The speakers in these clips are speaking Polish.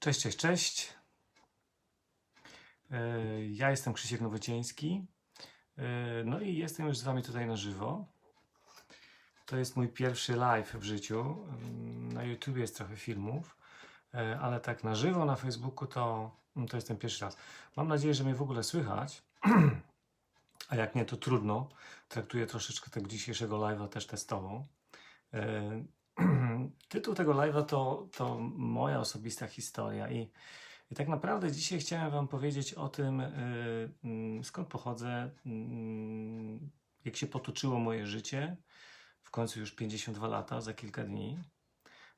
Cześć, cześć, cześć. E, Ja jestem Krzysiek Nowociński. E, No i jestem już z Wami tutaj na żywo. To jest mój pierwszy live w życiu. Mm, Na YouTube jest trochę filmów, e, ale tak na żywo na Facebooku to, mm, to jest ten pierwszy raz. Mam nadzieję, że mnie w ogóle słychać. A jak nie, to trudno. Traktuję troszeczkę tego dzisiejszego live'a też testowo. Tytuł tego live'a to, to moja osobista historia i, i tak naprawdę dzisiaj chciałem Wam powiedzieć o tym, y, mm, skąd pochodzę, mm, jak się potoczyło moje życie, w końcu już 52 lata, za kilka dni.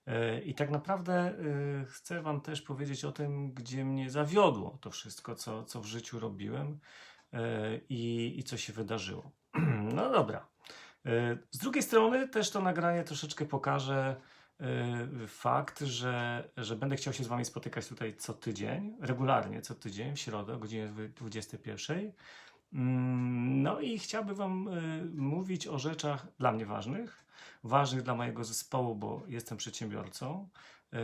Y, I tak naprawdę y, chcę Wam też powiedzieć o tym, gdzie mnie zawiodło to wszystko, co, co w życiu robiłem y, i, i co się wydarzyło. No dobra. Z drugiej strony też to nagranie troszeczkę pokaże fakt, że, że będę chciał się z Wami spotykać tutaj co tydzień, regularnie co tydzień, w środę o godzinie dwu- 21. Mm, No i chciałbym Wam y, mówić o rzeczach dla mnie ważnych, ważnych dla mojego zespołu, bo jestem przedsiębiorcą, y,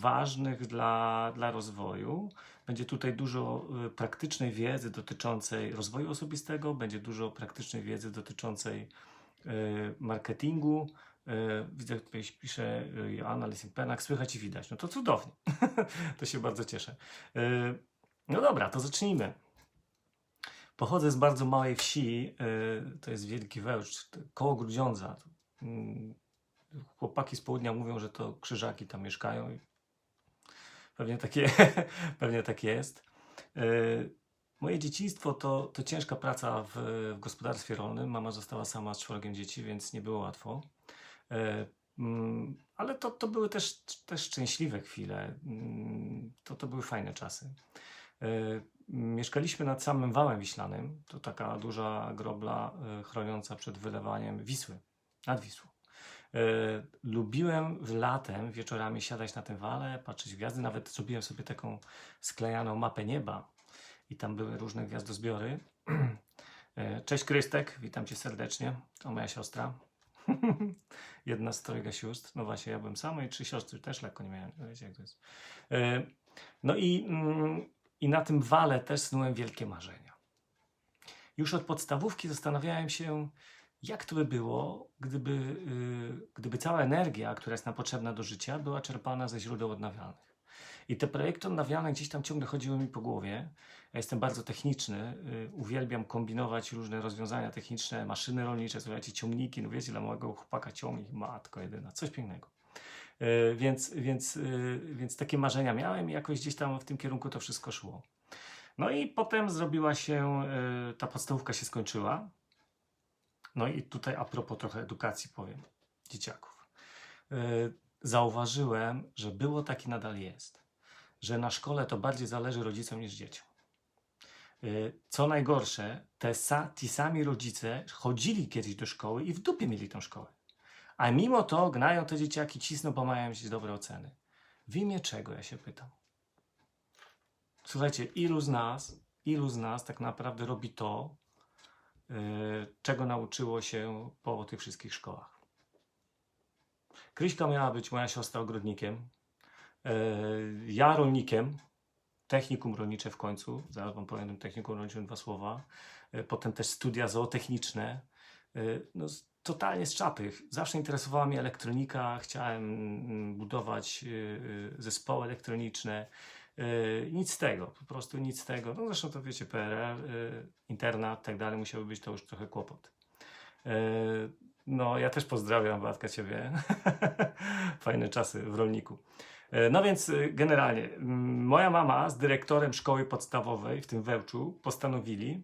ważnych dla, dla rozwoju. Będzie tutaj dużo y, praktycznej wiedzy dotyczącej rozwoju osobistego, będzie dużo praktycznej wiedzy dotyczącej y, marketingu. Y, Widzę, tutaj pisze y, Joanna Lessing-Penak, słychać i widać. No to cudownie. to się bardzo cieszę. Y, No dobra, to zacznijmy. Pochodzę z bardzo małej wsi, to jest Wielki Wełcz, koło Grudziądza. Mm, Chłopaki z południa mówią, że to krzyżaki tam mieszkają. Pewnie tak, je, pewnie tak jest. Moje dzieciństwo to, to ciężka praca w, w gospodarstwie rolnym. Mama została sama z czworgiem dzieci, więc nie było łatwo. E, mm, Ale to, to były też, też szczęśliwe chwile. Mm, To, to były fajne czasy. E, Mieszkaliśmy nad samym wałem wiślanym. To taka duża grobla e, chroniąca przed wylewaniem Wisły, nad Wisłą. Lubiłem w latem wieczorami siadać na tym wale, patrzeć gwiazdy. Nawet zrobiłem sobie taką sklejaną mapę nieba i tam były różne gwiazdozbiory. Cześć Krystek, witam cię serdecznie. To moja siostra. Jedna z trojga sióstr. No właśnie, ja byłem sam i trzy siostry też lekko nie miałem. Wiecie jak to jest. E, No i, mm, i na tym wale też snułem wielkie marzenia. Już od podstawówki zastanawiałem się, jak to by było, gdyby, y, gdyby cała energia, która jest nam potrzebna do życia, była czerpana ze źródeł odnawialnych. I te projekty odnawialne gdzieś tam ciągle chodziły mi po głowie. Ja jestem bardzo techniczny, y, uwielbiam kombinować różne rozwiązania techniczne, maszyny rolnicze, słuchajcie, ciągniki, no wiecie, dla małego chłopaka ciągnik, matko jedyna, coś pięknego. Y, Więc, więc, y, więc takie marzenia miałem i jakoś gdzieś tam w tym kierunku to wszystko szło. No i potem zrobiła się, ta podstawówka się skończyła. No i tutaj a propos trochę edukacji powiem, dzieciaków. Zauważyłem, że było tak i nadal jest, że na szkole to bardziej zależy rodzicom niż dzieciom. Y, Co najgorsze, te sa, ci sami rodzice chodzili kiedyś do szkoły i w dupie mieli tą szkołę. A mimo to gnają te dzieciaki, cisną, bo mają mieć dobre oceny. W imię czego, ja się pytam. Słuchajcie, ilu z nas, ilu z nas tak naprawdę robi to, yy, czego nauczyło się po tych wszystkich szkołach. Kryśka miała być moja siostra ogrodnikiem, ja rolnikiem, technikum rolnicze w końcu, zaraz wam powiem technikum rolniczym dwa słowa, yy, potem też studia zootechniczne, yy, no, totalnie z czapy. Zawsze interesowała mnie elektronika, chciałem mm, budować zespoły elektroniczne, nic z tego, po prostu nic z tego. No zresztą to wiecie, PRL, internat, tak dalej, musiałby być to już trochę kłopot. No, ja też pozdrawiam, Władka, Ciebie. Fajne czasy w rolniku. Yy, No więc yy, generalnie, moja mama z dyrektorem szkoły podstawowej w tym Wełczu postanowili,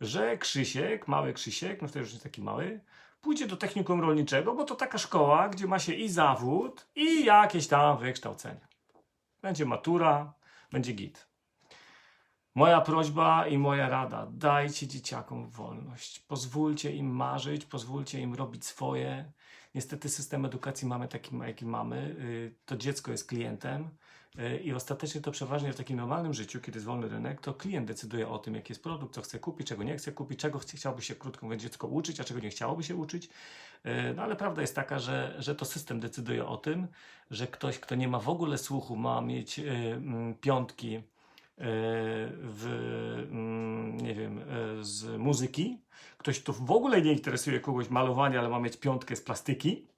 że Krzysiek, mały Krzysiek, no wtedy już nie taki mały, pójdzie do technikum rolniczego, bo to taka szkoła, gdzie ma się i zawód, i jakieś tam wykształcenie. Będzie matura, będzie git. Moja prośba i moja rada: dajcie dzieciakom wolność. Pozwólcie im marzyć, pozwólcie im robić swoje. Niestety system edukacji mamy taki, jaki mamy. Y, To dziecko jest klientem y, i ostatecznie to przeważnie w takim normalnym życiu, kiedy jest wolny rynek, to klient decyduje o tym, jaki jest produkt, co chce kupić, czego nie chce kupić, czego chciałby się, krótko mówiąc, dziecko uczyć, a czego nie chciałoby się uczyć. Y, No ale prawda jest taka, że, że to system decyduje o tym, że ktoś, kto nie ma w ogóle słuchu, ma mieć piątki w, mm, nie wiem, y, z muzyki. Ktoś, kto w ogóle nie interesuje kogoś malowania, ale ma mieć piątkę z plastyki.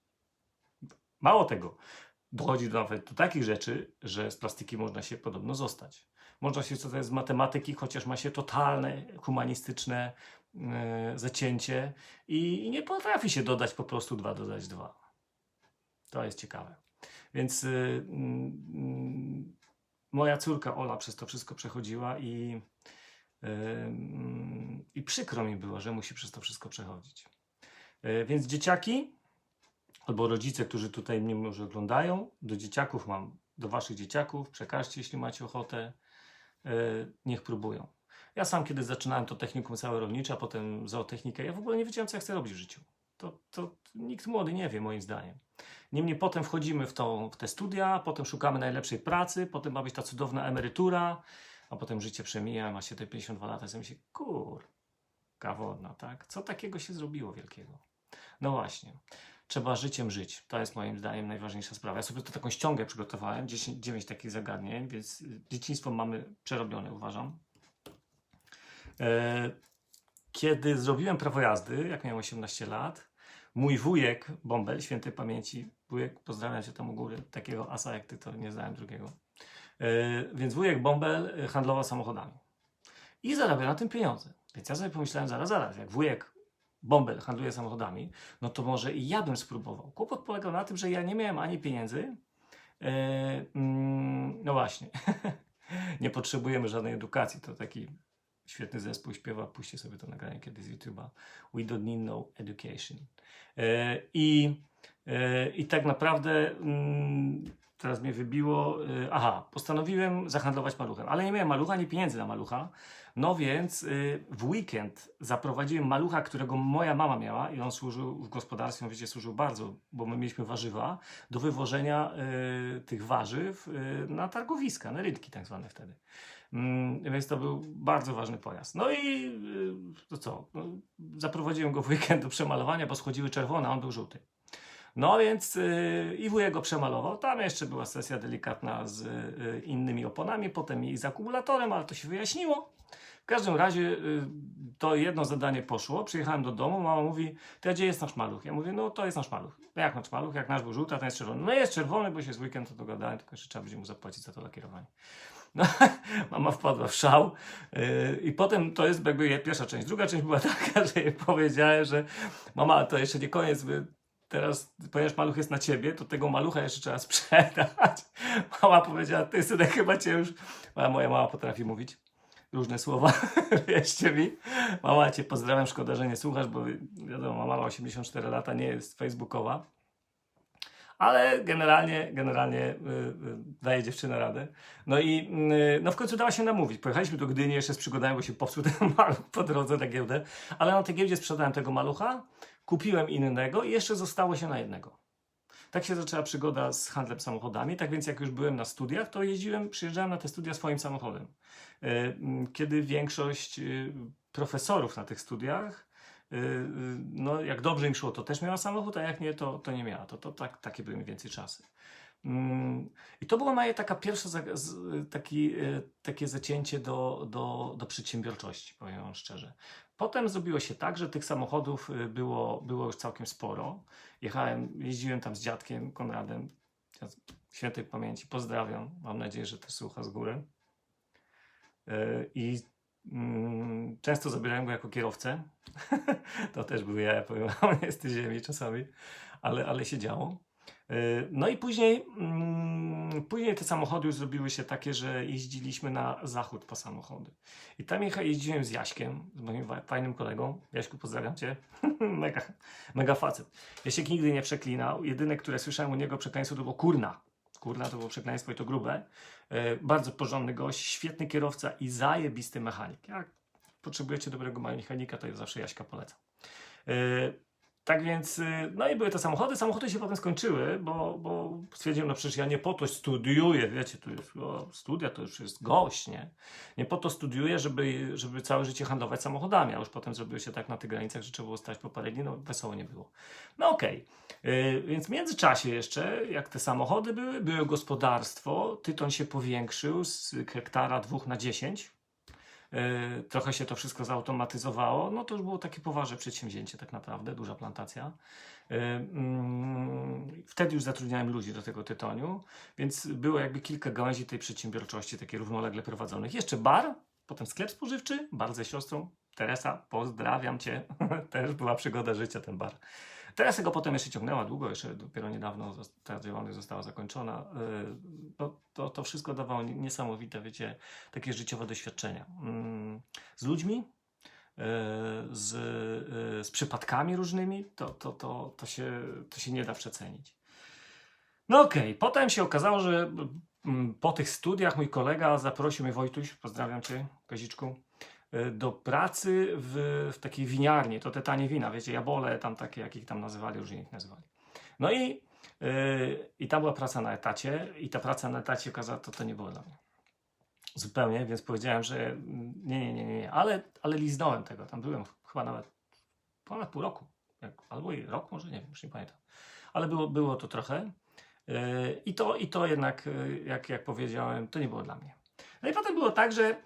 Mało tego, dochodzi do nawet do takich rzeczy, że z plastyki można się podobno zostać. Można się zostać z matematyki, chociaż ma się totalne humanistyczne e, zacięcie i, nie potrafi się dodać po prostu 2 dodać 2. To jest ciekawe. Więc y, mm, moja córka Ola przez to wszystko przechodziła i, y, mm, i przykro mi było, że musi przez to wszystko przechodzić. Y, Więc dzieciaki, albo rodzice, którzy tutaj mnie może oglądają, do dzieciaków mam, do waszych dzieciaków, przekażcie, jeśli macie ochotę, yy, niech próbują. Ja sam, kiedy zaczynałem to technikum całe rolnicze, a potem zootechnikę, ja w ogóle nie wiedziałem, co ja chcę robić w życiu. To, to nikt młody nie wie, moim zdaniem. Niemniej potem wchodzimy w, w te studia, potem szukamy najlepszej pracy, potem ma być ta cudowna emerytura, a potem życie przemija, ma się te 52 lata, i sobie myślę, kurka wodna, tak? Co takiego się zrobiło wielkiego? No właśnie. Trzeba życiem żyć. To jest moim zdaniem najważniejsza sprawa. Ja sobie to taką ściągę przygotowałem, 10, 9 takich zagadnień, więc dzieciństwo mamy przerobione, uważam. E, Kiedy zrobiłem prawo jazdy, jak miałem 18 lat, mój wujek, Bąbel, świętej pamięci, wujek, pozdrawiam cię tam u góry, takiego asa jak ty, to nie znałem drugiego. E, Więc wujek Bąbel e, handlował samochodami. I zarabiał na tym pieniądze. Więc ja sobie pomyślałem, zaraz, zaraz, jak wujek Bąbel handluje samochodami, no to może i ja bym spróbował. Kłopot polegał na tym, że ja nie miałem ani pieniędzy. E, mm, no właśnie. nie potrzebujemy żadnej edukacji. To taki świetny zespół śpiewa. Puśćcie sobie to nagranie kiedyś z YouTube'a. We don't need no education. E, I, e, I tak naprawdę mm, teraz mnie wybiło. e, Aha, postanowiłem zahandlować maluchem, ale nie miałem malucha, ani pieniędzy na malucha. No więc w weekend zaprowadziłem malucha, którego moja mama miała i on służył w gospodarstwie, wiecie, służył bardzo, bo my mieliśmy warzywa, do wywożenia tych warzyw na targowiska, na rynki tak zwane wtedy. Mm, więc to był bardzo ważny pojazd. No i y, to co? No, zaprowadziłem go w weekend do przemalowania, bo schodziły czerwone, a on był żółty. No więc yy, i wujek go przemalował. Tam jeszcze była sesja delikatna z y, innymi oponami, potem i z akumulatorem, ale to się wyjaśniło. W każdym razie y, to jedno zadanie poszło. Przyjechałem do domu, mama mówi, to gdzie jest nasz maluch? Ja mówię, no to jest nasz maluch. Jak nasz maluch? Jak nasz był żółty, a ten jest czerwony. No jest czerwony, bo się z weekend to dogadałem, tylko jeszcze trzeba będzie mu zapłacić za to lakierowanie. No, mama wpadła w szał yy, i potem to jest jakby pierwsza część. Druga część była taka, że jej powiedziałem, że mama, to jeszcze nie koniec, by teraz, ponieważ maluch jest na ciebie, to tego malucha jeszcze trzeba sprzedać. Mama powiedziała, ty synek chyba cię już... A moja mama potrafi mówić różne słowa, wierzcie mi. Mama, cię pozdrawiam, szkoda, że nie słuchasz, bo wiadomo, mama ma 84 lata, nie jest facebookowa. Ale generalnie, generalnie y, y, daje dziewczyna radę. No i y, no w końcu dała się namówić. Pojechaliśmy do Gdyni jeszcze z przygodami, bo się popsuł ten maluch po drodze na giełdę. Ale na tej giełdzie sprzedałem tego malucha, kupiłem innego i jeszcze zostało się na jednego. Tak się zaczęła przygoda z handlem samochodami. Tak więc jak już byłem na studiach, to jeździłem, przyjeżdżałem na te studia swoim samochodem. E, m, Kiedy większość profesorów na tych studiach, no jak dobrze im szło, to też miała samochód, a jak nie, to, to nie miała. To, to tak, takie były mniej więcej czasy. Mm, I to była moja taka z- taki, e, takie zacięcie do, do, do przedsiębiorczości, powiem wam szczerze. Potem zrobiło się tak, że tych samochodów y, było, było już całkiem sporo. Jechałem, jeździłem tam z dziadkiem Konradem, świętej pamięci, pozdrawiam, mam nadzieję, że też słucha z góry. I często zabierałem go jako kierowcę. to też były ja, powiem wam, jest ziemi czasami, ale, ale się działo. E, No i później, mm, później te samochody już zrobiły się takie, że jeździliśmy na zachód po samochody. I tam jeździłem z Jaśkiem, z moim fajnym kolegą. Jaśku, pozdrawiam cię. mega, mega facet. Jasiek nigdy nie przeklinał. Jedyne, które słyszałem u niego przekleństwo, to było kurna. Kurna to było przekleństwo i to grube. E, bardzo porządny gość, świetny kierowca i zajebisty mechanik. Jak potrzebujecie dobrego mechanika, to ja zawsze Jaśka polecam. Tak więc, y, no i były te samochody. Samochody się potem skończyły, bo, bo stwierdziłem, no przecież ja nie po to studiuję, wiecie, tu jest, o, studia to już jest gość, nie? Nie po to studiuję, żeby, żeby całe życie handlować samochodami, a już potem zrobiło się tak na tych granicach, że trzeba było stać po parę dni, no wesoło nie było. No okej, Y, więc w międzyczasie jeszcze, jak te samochody były, było gospodarstwo, tytoń się powiększył z hektara dwóch na 10. Y, trochę się to wszystko zautomatyzowało, no to już było takie poważne przedsięwzięcie tak naprawdę, duża plantacja. Y, mm, Wtedy już zatrudniałem ludzi do tego tytoniu, więc było jakby kilka gałęzi tej przedsiębiorczości, takie równolegle prowadzonych. Jeszcze bar, potem sklep spożywczy, bar ze siostrą. Teresa, pozdrawiam Cię. Też była przygoda życia ten bar. Teresa go potem jeszcze ciągnęła długo, jeszcze dopiero niedawno ta działalność została zakończona. Yy, To, to, to wszystko dawało nie- niesamowite, wiecie, takie życiowe doświadczenia. Mm, Z ludźmi, yy, z, yy, z przypadkami różnymi, to, to, to, to, się, to się nie da przecenić. No okej, potem się okazało, że mm, po tych studiach mój kolega zaprosił mnie, Wojtuś, pozdrawiam Cię, Kaziczku, y, do pracy w, w takiej winiarni, to te tanie wina, wiecie, jabole tam takie, jak ich tam nazywali, różnie ich nazywali. No i, yy, i tam była praca na etacie i ta praca na etacie okazała, to to nie było dla mnie. Zupełnie, więc powiedziałem, że nie, nie, nie, nie, nie, ale, ale liznąłem tego, tam byłem chyba nawet ponad pół roku, jak, albo i rok może, nie wiem, już nie pamiętam. Ale było, było to trochę. Yy, I to, I to jednak, yy, jak, jak powiedziałem, to nie było dla mnie. No i potem było tak, że e,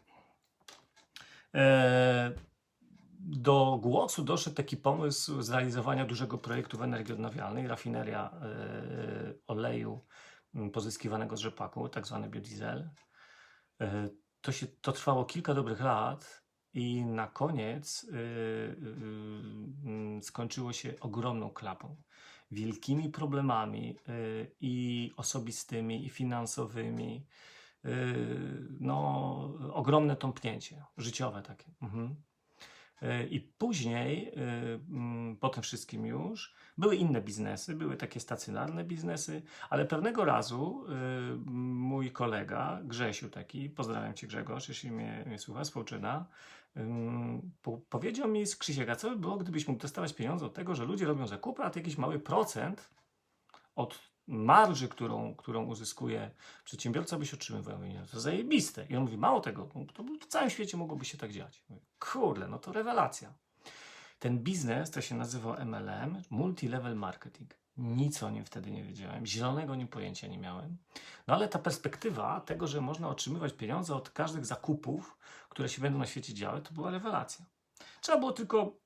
do głosu doszedł taki pomysł zrealizowania dużego projektu w energii odnawialnej, rafineria e, oleju m, pozyskiwanego z rzepaku, tak zwany biodiesel. E, to, się, to trwało kilka dobrych lat i na koniec e, e, skończyło się ogromną klapą wielkimi problemami i osobistymi, i finansowymi. Y, no, ogromne tąpnięcie życiowe takie. Mhm. Y, I później, y, mm, po tym wszystkim już, były inne biznesy, były takie stacjonarne biznesy, ale pewnego razu mój kolega, Grzesiu taki, pozdrawiam Cię Grzegorz, jeśli mnie, mnie słucha, współczyna, ym, po, powiedział mi z Krzysiek, a co by było, gdybyś mógł dostawać pieniądze od tego, że ludzie robią zakupy, a ty jakiś mały procent od marży, którą, którą uzyskuje przedsiębiorca, byś otrzymywał. Mówię, to zajebiste. I on mówi, mało tego, no to w całym świecie mogłoby się tak dziać. Kurde, no to rewelacja. Ten biznes to się nazywał MLM, Multi-Level Marketing. Nic o nim wtedy nie wiedziałem, zielonego nim pojęcia nie miałem. No ale ta perspektywa tego, że można otrzymywać pieniądze od każdych zakupów, które się będą na świecie działy, to była rewelacja. Trzeba było tylko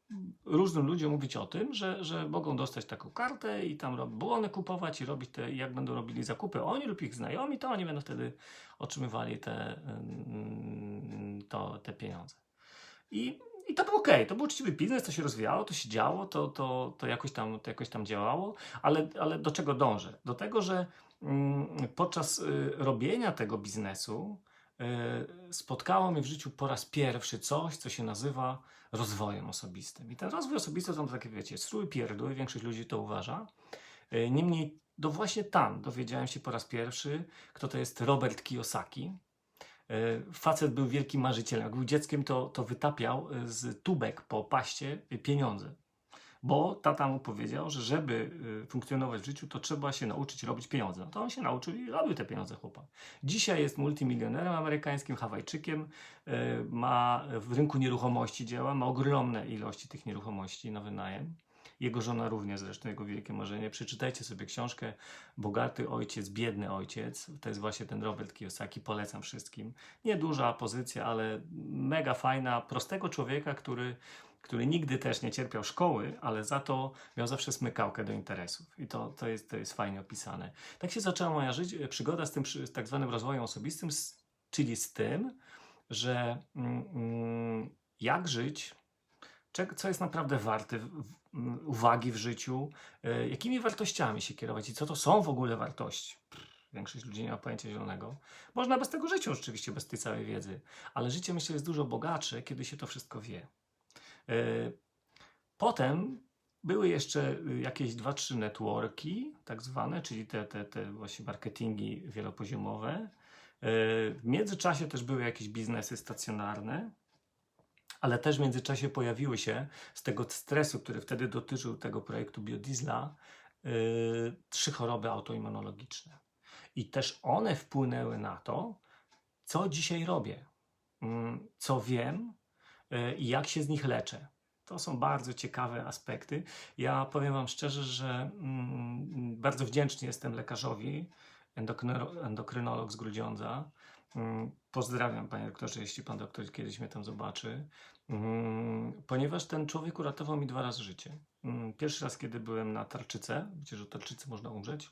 różnym ludziom mówić o tym, że, że mogą dostać taką kartę i tam błony kupować i robić te, jak będą robili zakupy oni lub ich znajomi, to oni będą wtedy otrzymywali te, ym, to, te pieniądze. I, I to było ok, to był uczciwy biznes, to się rozwijało, to się działo, to, to, to, jakoś, tam, to jakoś tam działało, ale, ale do czego dążę? Do tego, że mm, podczas y, robienia tego biznesu spotkało mnie w życiu po raz pierwszy coś, co się nazywa rozwojem osobistym. I ten rozwój osobisty to takie, wiecie, strój pierdół, większość ludzi to uważa. Y, Niemniej, to właśnie tam dowiedziałem się po raz pierwszy, kto to jest Robert Kiyosaki. Y, Facet był wielkim marzycielem. Jak był dzieckiem, to, to wytapiał z tubek po paście pieniądze. Bo tata mu powiedział, że żeby y, funkcjonować w życiu, to trzeba się nauczyć robić pieniądze. No to on się nauczył i robił te pieniądze, chłopak. Dzisiaj jest multimilionerem amerykańskim, Hawajczykiem, y, ma w rynku nieruchomości działa, ma ogromne ilości tych nieruchomości na wynajem. Jego żona również zresztą, jego wielkie marzenie. Przeczytajcie sobie książkę Bogaty ojciec, biedny ojciec. To jest właśnie ten Robert Kiyosaki, polecam wszystkim. Nieduża pozycja, ale mega fajna, prostego człowieka, który, który nigdy też nie cierpiał szkoły, ale za to miał zawsze smykałkę do interesów. I to, to, jest, to jest fajnie opisane. Tak się zaczęła moja żyć, przygoda z tym z tak zwanym rozwojem osobistym, z, czyli z tym, że mm, mm, jak żyć, co jest naprawdę warte uwagi w życiu, e, jakimi wartościami się kierować i co to są w ogóle wartości. Większość ludzi nie ma pojęcia zielonego. Można bez tego żyć oczywiście, bez tej całej wiedzy, ale życie myślę jest dużo bogatsze, kiedy się to wszystko wie. E, Potem były jeszcze y, jakieś dwa, trzy networki, tak zwane, czyli te, te, te właśnie marketingi wielopoziomowe. E, W międzyczasie też były jakieś biznesy stacjonarne, ale też w międzyczasie pojawiły się z tego stresu, który wtedy dotyczył tego projektu biodiesla, yy, trzy choroby autoimmunologiczne. I też one wpłynęły na to, co dzisiaj robię, mm, co wiem i jak się z nich leczę. To są bardzo ciekawe aspekty. Ja powiem Wam szczerze, że mm, bardzo wdzięczny jestem lekarzowi, endokryno- endokrynolog z Grudziądza. Mm, Pozdrawiam, panie doktorze, jeśli pan doktor kiedyś mnie tam zobaczy, Mm, ponieważ ten człowiek uratował mi dwa razy życie. Mm, Pierwszy raz, kiedy byłem na tarczyce, wiecie, że tarczycy można umrzeć.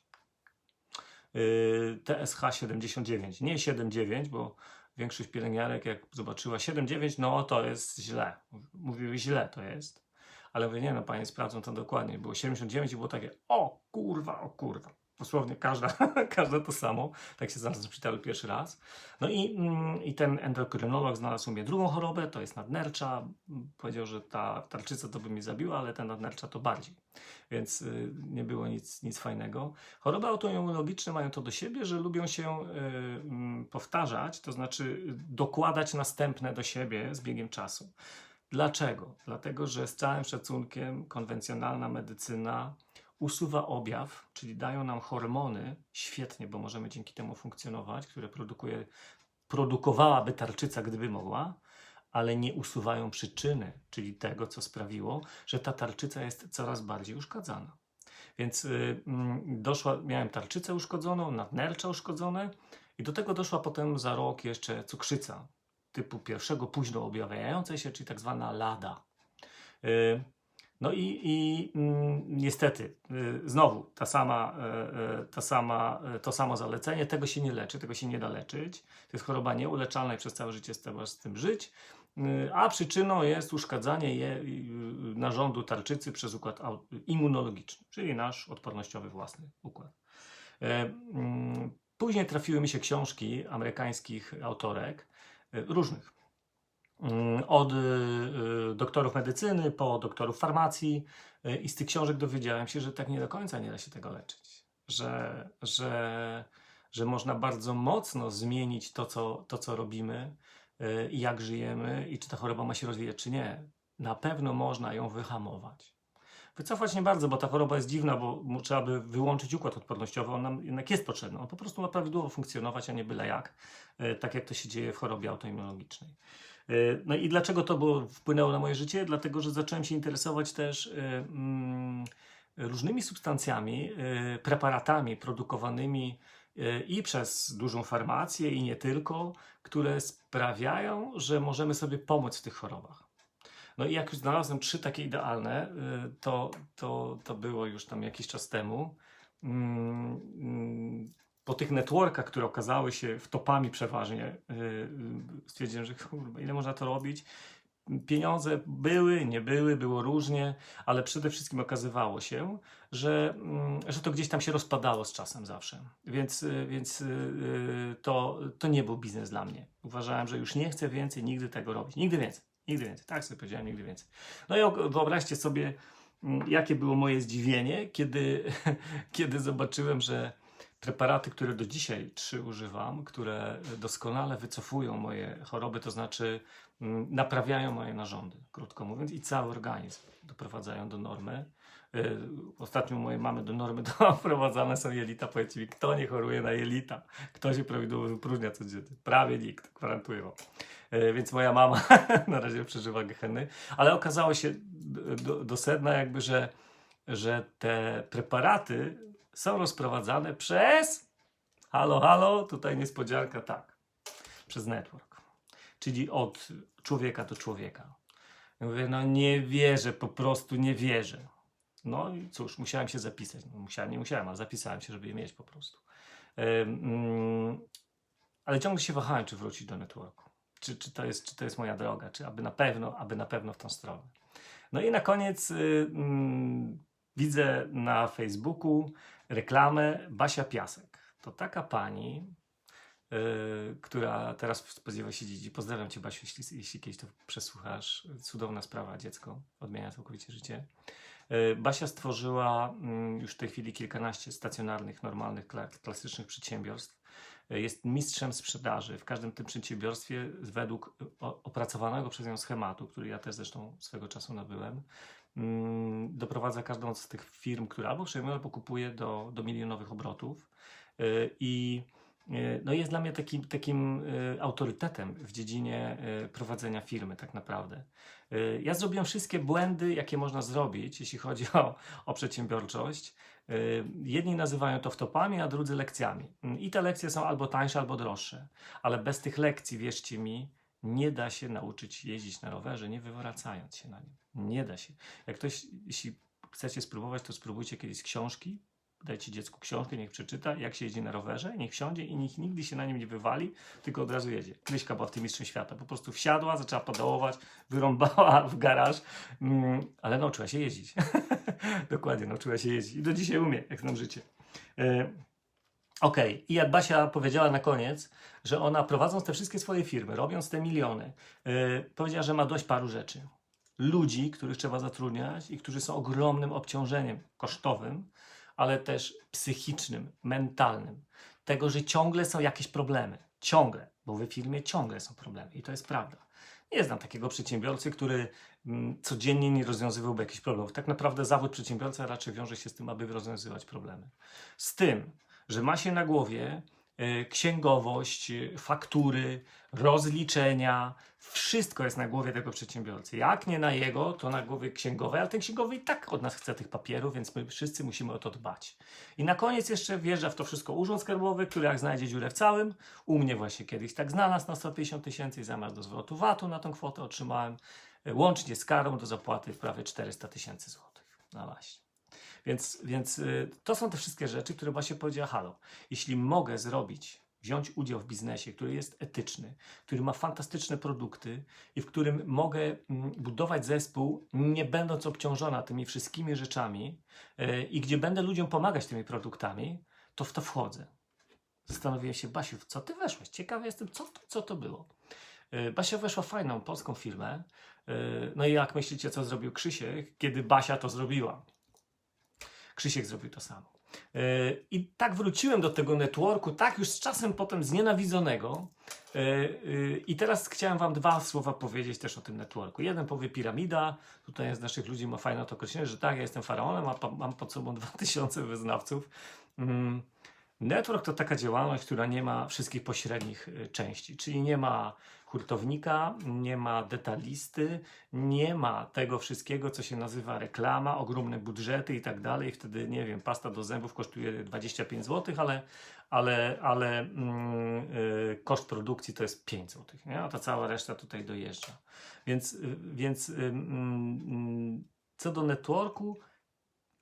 Yy, TSH 79, nie 79, bo większość pielęgniarek, jak zobaczyła 79, no to jest źle. Mówiły źle to jest. Ale mówię, nie no, panie sprawdzą to dokładnie. Było 79 i było takie, o kurwa, o kurwa. Dosłownie każda, każda to samo. Tak się znalazłem w szpitalu pierwszy raz. No i, mm, i ten endokrynolog znalazł u mnie drugą chorobę, to jest nadnercza. Powiedział, że ta tarczyca to by mnie zabiła, ale ta nadnercza to bardziej. Więc y, nie było nic, nic fajnego. Choroby autoimmunologiczne mają to do siebie, że lubią się y, mm, powtarzać, to znaczy dokładać następne do siebie z biegiem czasu. Dlaczego? Dlatego, że z całym szacunkiem konwencjonalna medycyna usuwa objaw, czyli dają nam hormony, świetnie, bo możemy dzięki temu funkcjonować, które produkuje, produkowałaby tarczyca, gdyby mogła, ale nie usuwają przyczyny, czyli tego, co sprawiło, że ta tarczyca jest coraz bardziej uszkadzana. Więc y, mm, doszła, miałem tarczycę uszkodzoną, nadnercza uszkodzone i do tego doszła potem za rok jeszcze cukrzyca typu pierwszego późno objawiającej się, czyli tak zwana LADA. Y, No i, i mm, niestety, y, znowu ta sama, y, y, ta sama, y, to samo zalecenie, tego się nie leczy, tego się nie da leczyć. To jest choroba nieuleczalna i przez całe życie trzeba z tym żyć. Y, A przyczyną jest uszkadzanie je, y, narządu tarczycy przez układ immunologiczny, czyli nasz odpornościowy własny układ. Mm, Później trafiły mi się książki amerykańskich autorek, różnych. Mm, Od y, y, doktorów medycyny po doktorów farmacji y, i z tych książek dowiedziałem się, że tak nie do końca nie da się tego leczyć. Że, że, że można bardzo mocno zmienić to, co, to, co robimy i jak żyjemy i czy ta choroba ma się rozwijać, czy nie. Na pewno można ją wyhamować. Wycofać nie bardzo, bo ta choroba jest dziwna, bo trzeba by wyłączyć układ odpornościowy. On nam jednak jest potrzebny. On po prostu ma prawidłowo funkcjonować, a nie byle jak. Tak jak to się dzieje w chorobie autoimmunologicznej. Y, No i dlaczego to było, wpłynęło na moje życie? Dlatego, że zacząłem się interesować też y, mm, różnymi substancjami, y, preparatami produkowanymi i przez dużą farmację, i nie tylko, które sprawiają, że możemy sobie pomóc w tych chorobach. No i jak już znalazłem trzy takie idealne, to, to, to było już tam jakiś czas temu. Po tych networkach, które okazały się wtopami przeważnie, y, y, stwierdziłem, że kurwa, ile można to robić. Pieniądze były, nie były, było różnie, ale przede wszystkim okazywało się, że, mm, że to gdzieś tam się rozpadało z czasem zawsze. Więc, y, więc to, to nie był biznes dla mnie. Uważałem, że już nie chcę więcej nigdy tego robić. Nigdy więcej. Nigdy więcej. Tak sobie powiedziałem, nigdy więcej. No i wyobraźcie sobie, mm, jakie było moje zdziwienie, kiedy, kiedy zobaczyłem, że preparaty, które do dzisiaj trzy używam, które doskonale wycofują moje choroby, to znaczy mm, naprawiają moje narządy, krótko mówiąc, i cały organizm doprowadzają do normy. Y, Ostatnio u mojej mamy do normy doprowadzane są jelita. Powiedzcie mi, kto nie choruje na jelita? Kto się prawidłowo wypróżnia codziennie? Prawie nikt, gwarantuję wam. Y, Więc moja mama na razie przeżywa gehenny, ale okazało się do, do sedna jakby, że, że te preparaty są rozprowadzane przez halo, halo, tutaj niespodzianka, tak, przez network, czyli od człowieka do człowieka. Ja mówię, no nie wierzę, po prostu nie wierzę. No i cóż, musiałem się zapisać. No, musiałem, nie musiałem, ale zapisałem się, żeby je mieć po prostu. Mm, ale ciągle się wahałem, czy wrócić do networku. Czy, czy, to jest, czy to jest moja droga, czy aby na pewno, aby na pewno w tą stronę. No i na koniec mm, widzę na Facebooku reklamę Basia Piasek. To taka pani, y, która teraz spodziewa się dzieci. Pozdrawiam Cię, Basiu, jeśli, jeśli kiedyś to przesłuchasz. Cudowna sprawa, dziecko odmienia całkowicie życie. E, Basia stworzyła mm, już w tej chwili kilkanaście stacjonarnych, normalnych, kla- klasycznych przedsiębiorstw. E, Jest mistrzem sprzedaży w każdym tym przedsiębiorstwie według o- opracowanego przez nią schematu, który ja też zresztą swego czasu nabyłem. Mm, Doprowadza każdą z tych firm, która albo przejmuje, albo kupuje do, do milionowych obrotów. E, I e, no jest dla mnie takim, takim e, autorytetem w dziedzinie prowadzenia firmy, tak naprawdę. Ja zrobiłem wszystkie błędy, jakie można zrobić, jeśli chodzi o, o przedsiębiorczość. Jedni nazywają to wtopami, a drudzy lekcjami. I te lekcje są albo tańsze, albo droższe. Ale bez tych lekcji, wierzcie mi, nie da się nauczyć jeździć na rowerze, nie wywracając się na nim. Nie da się. Jak ktoś, jeśli chcecie spróbować, to spróbujcie kiedyś z książki. Dajcie dziecku książkę, niech przeczyta, jak się jeździ na rowerze, niech wsiądzie i niech nigdy się na nim nie wywali, tylko od razu jedzie. Kryśka była w tym mistrzem świata. Po prostu wsiadła, zaczęła pedałować, wyrąbała w garaż, mm, ale nauczyła się jeździć. Dokładnie, nauczyła się jeździć. I do dzisiaj umie, jak znam życie. E, Okej, i jak Basia powiedziała na koniec, że ona prowadząc te wszystkie swoje firmy, robiąc te miliony, e, powiedziała, że ma dość paru rzeczy. Ludzi, których trzeba zatrudniać i którzy są ogromnym obciążeniem kosztowym, ale też psychicznym, mentalnym. Tego, że ciągle są jakieś problemy. Ciągle, bo w firmie ciągle są problemy i to jest prawda. Nie znam takiego przedsiębiorcy, który mm, codziennie nie rozwiązywałby jakichś problemów. Tak naprawdę zawód przedsiębiorca raczej wiąże się z tym, aby rozwiązywać problemy. Z tym, że ma się na głowie e, księgowość, e, faktury, rozliczenia, wszystko jest na głowie tego przedsiębiorcy. Jak nie na jego, to na głowie księgowej, ale ten księgowy i tak od nas chce tych papierów, więc my wszyscy musimy o to dbać. I na koniec jeszcze wjeżdża w to wszystko urząd skarbowy, który jak znajdzie dziurę w całym, u mnie właśnie kiedyś tak znalazł na 150 tysięcy i zamiast do zwrotu VAT-u na tą kwotę otrzymałem e, łącznie z karą do zapłaty prawie 400 tysięcy złotych. No właśnie. Więc, więc y, to są te wszystkie rzeczy, które właśnie powiedziała Halo. Jeśli mogę zrobić, wziąć udział w biznesie, który jest etyczny, który ma fantastyczne produkty i w którym mogę mm, budować zespół, nie będąc obciążona tymi wszystkimi rzeczami y, i gdzie będę ludziom pomagać tymi produktami, to w to wchodzę. Zastanowiłem się, Basiu, w co ty weszłaś? Ciekawy jestem, co co to było. Y, Basia weszła w fajną polską firmę. Y, No i jak myślicie, co zrobił Krzysiek, kiedy Basia to zrobiła? Krzysiek zrobił to samo. Yy, I tak wróciłem do tego networku, tak już z czasem potem znienawidzonego. Yy, yy, I teraz chciałem Wam dwa słowa powiedzieć też o tym networku. Jeden powie piramida, tutaj z naszych ludzi ma fajne to określenie, że tak, ja jestem faraonem, a mam pod sobą 2000 wyznawców. Network to taka działalność, która nie ma wszystkich pośrednich y, części, czyli nie ma hurtownika, nie ma detalisty, nie ma tego wszystkiego, co się nazywa reklama, ogromne budżety i tak dalej. Wtedy, nie wiem, pasta do zębów kosztuje 25 zł, ale, ale, ale mm, y, koszt produkcji to jest 5 zł, nie? a ta cała reszta tutaj dojeżdża. Więc, y, więc y, mm, co do networku,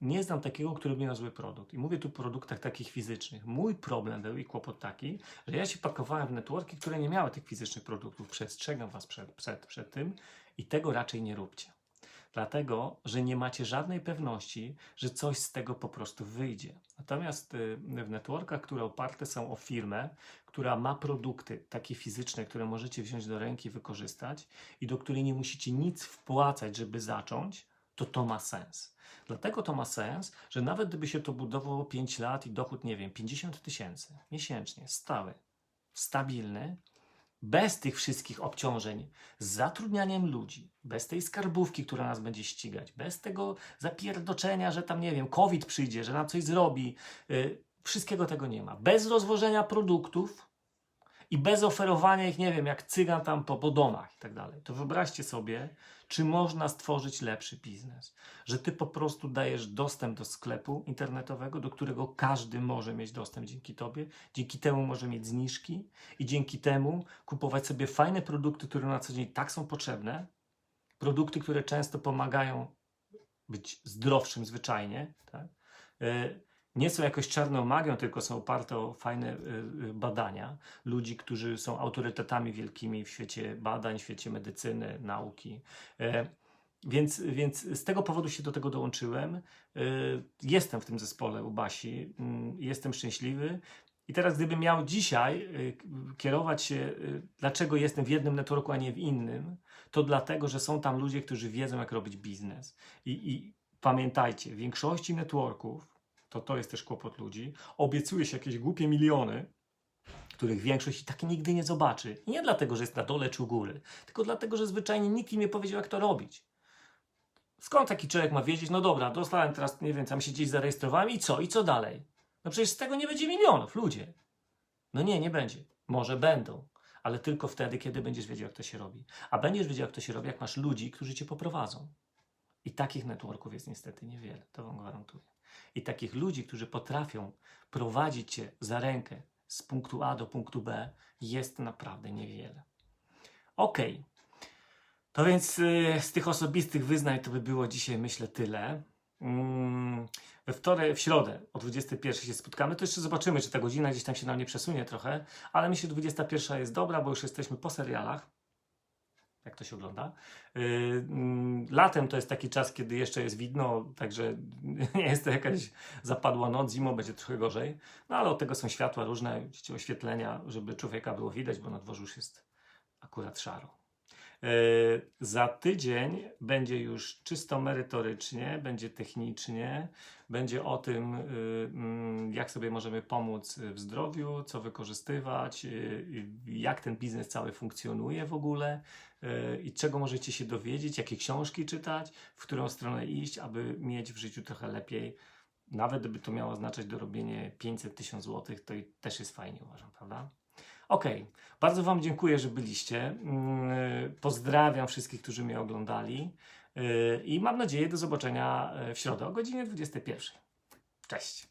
nie znam takiego, który by miał zły produkt. I mówię tu o produktach takich fizycznych. Mój problem był i kłopot taki, że ja się pakowałem w networki, które nie miały tych fizycznych produktów. Przestrzegam Was przed, przed, przed tym i tego raczej nie róbcie. Dlatego, że nie macie żadnej pewności, że coś z tego po prostu wyjdzie. Natomiast y, w networkach, które oparte są o firmę, która ma produkty takie fizyczne, które możecie wziąć do ręki wykorzystać i do której nie musicie nic wpłacać, żeby zacząć, to to ma sens. Dlatego to ma sens, że nawet gdyby się to budowało 5 lat i dochód, nie wiem, 50 tysięcy miesięcznie, stały, stabilny, bez tych wszystkich obciążeń, z zatrudnianiem ludzi, bez tej skarbówki, która nas będzie ścigać, bez tego zapierdoczenia, że tam, nie wiem, COVID przyjdzie, że nam coś zrobi, yy, wszystkiego tego nie ma. Bez rozwożenia produktów i bez oferowania ich, nie wiem, jak cygan tam po, po domach i tak dalej. To wyobraźcie sobie, czy można stworzyć lepszy biznes. Że ty po prostu dajesz dostęp do sklepu internetowego, do którego każdy może mieć dostęp dzięki tobie. Dzięki temu może mieć zniżki i dzięki temu kupować sobie fajne produkty, które na co dzień tak są potrzebne. Produkty, które często pomagają być zdrowszym zwyczajnie. Tak? Nie są jakoś czarną magią, tylko są oparte o fajne y, y, badania ludzi, którzy są autorytetami wielkimi w świecie badań, w świecie medycyny, nauki. E, Więc, więc z tego powodu się do tego dołączyłem. E, Jestem w tym zespole u Basi, mm, jestem szczęśliwy. I teraz, gdybym miał dzisiaj y, kierować się, dlaczego jestem w jednym networku, a nie w innym, to dlatego, że są tam ludzie, którzy wiedzą, jak robić biznes. I, i pamiętajcie, w większości networków, to to jest też kłopot ludzi, obiecuje się jakieś głupie miliony, których większość i tak nigdy nie zobaczy. Nie dlatego, że jest na dole czy u góry, tylko dlatego, że zwyczajnie nikt im nie powiedział, jak to robić. Skąd taki człowiek ma wiedzieć, no dobra, dostałem teraz, nie wiem, tam się gdzieś zarejestrowałem i co? I co dalej? No przecież z tego nie będzie milionów, ludzie. No nie, nie będzie. Może będą, ale tylko wtedy, kiedy będziesz wiedział, jak to się robi. A będziesz wiedział, jak to się robi, jak masz ludzi, którzy cię poprowadzą. I takich networków jest niestety niewiele, to wam gwarantuję. I takich ludzi, którzy potrafią prowadzić cię za rękę z punktu A do punktu B, jest naprawdę niewiele. Okej. To więc y, z tych osobistych wyznań to by było dzisiaj, myślę, tyle. Mm, we wtorek, w środę o 21 się spotkamy. To jeszcze zobaczymy, czy ta godzina gdzieś tam się nam nie przesunie trochę, ale myślę, że 21 jest dobra, bo już jesteśmy po serialach. Jak to się ogląda. Yy, mm, latem to jest taki czas, kiedy jeszcze jest widno, także nie jest to jakaś zapadła noc, zimą będzie trochę gorzej. No ale od tego są światła różne, oświetlenia, żeby człowieka było widać, bo na dworzu już jest akurat szaro. Yy, Za tydzień będzie już czysto merytorycznie, będzie technicznie, będzie o tym, yy, mm, jak sobie możemy pomóc w zdrowiu, co wykorzystywać, yy, jak ten biznes cały funkcjonuje w ogóle i czego możecie się dowiedzieć, jakie książki czytać, w którą stronę iść, aby mieć w życiu trochę lepiej. Nawet gdyby to miało oznaczać dorobienie 500 tysięcy złotych, to i też jest fajnie, uważam, prawda? Okej, bardzo Wam dziękuję, że byliście. Mm, Pozdrawiam wszystkich, którzy mnie oglądali Yy, i mam nadzieję do zobaczenia yy, w środę o godzinie 21. Cześć.